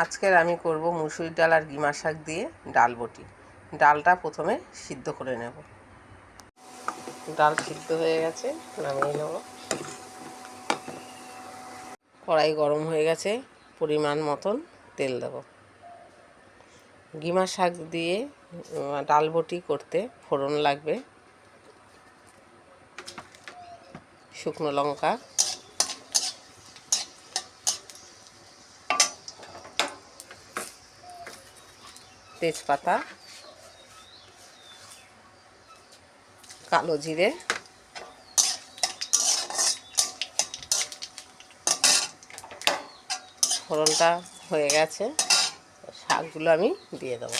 আজকের আমি করব মুসুরি ডাল আর গিমা শাক দিয়ে ডাল বটি। ডালটা প্রথমে সিদ্ধ করে নেব। ডাল সিদ্ধ হয়ে গেছে, নামিয়ে নেব। কড়াই গরম হয়ে গেছে, পরিমাণ মতন তেল দেব। গিমা শাক দিয়ে ডাল বটি করতে ফোড়ন লাগবে। শুকনো লঙ্কা তেজপাতা, কালো জিরে, ফোড়নটা হয়ে গেছে, শাকগুলো আমি দিয়ে দেবো।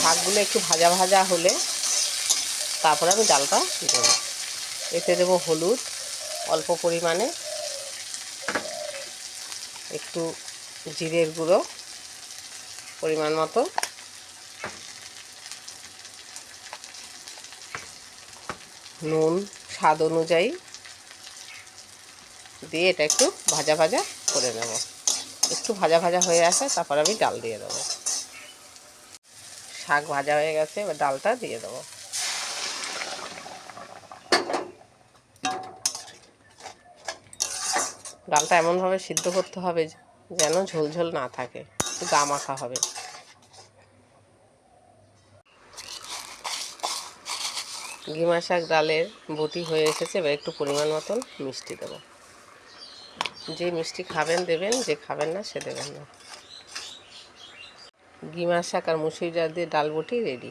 শাকগুলো একটু ভাজা ভাজা হলে তারপরে আমি ডালটা দেবো। এতে দেবো হলুদ, অল্প পরিমাণে একটু জিরের গুঁড়ো পরিমাণ মতো। নুন, স্বাদ অনুযায়ী দিয়ে এটা একটু ভাজা ভাজা করে নেব। একটু ভাজা ভাজা হয়ে আসে, তারপর আমি ডাল দিয়ে দেবো। শাক ভাজা হয়ে গেছে, এবার ডালটা দিয়ে দেবো। ডালটা এমনভাবে সিদ্ধ করতে হবে যেন ঝোলঝোল না থাকে, একটু গা মাখা হবে। গিমা শাক ডালের বটি হয়ে এসেছে, এবার একটু পরিমাণ মতন মিষ্টি দেবো। যে মিষ্টি খাবেন দেবেন, যে খাবেন না সে দেবেন না। গিমা শাক আর মুসুরি ডাল দিয়ে ডাল বটি রেডি।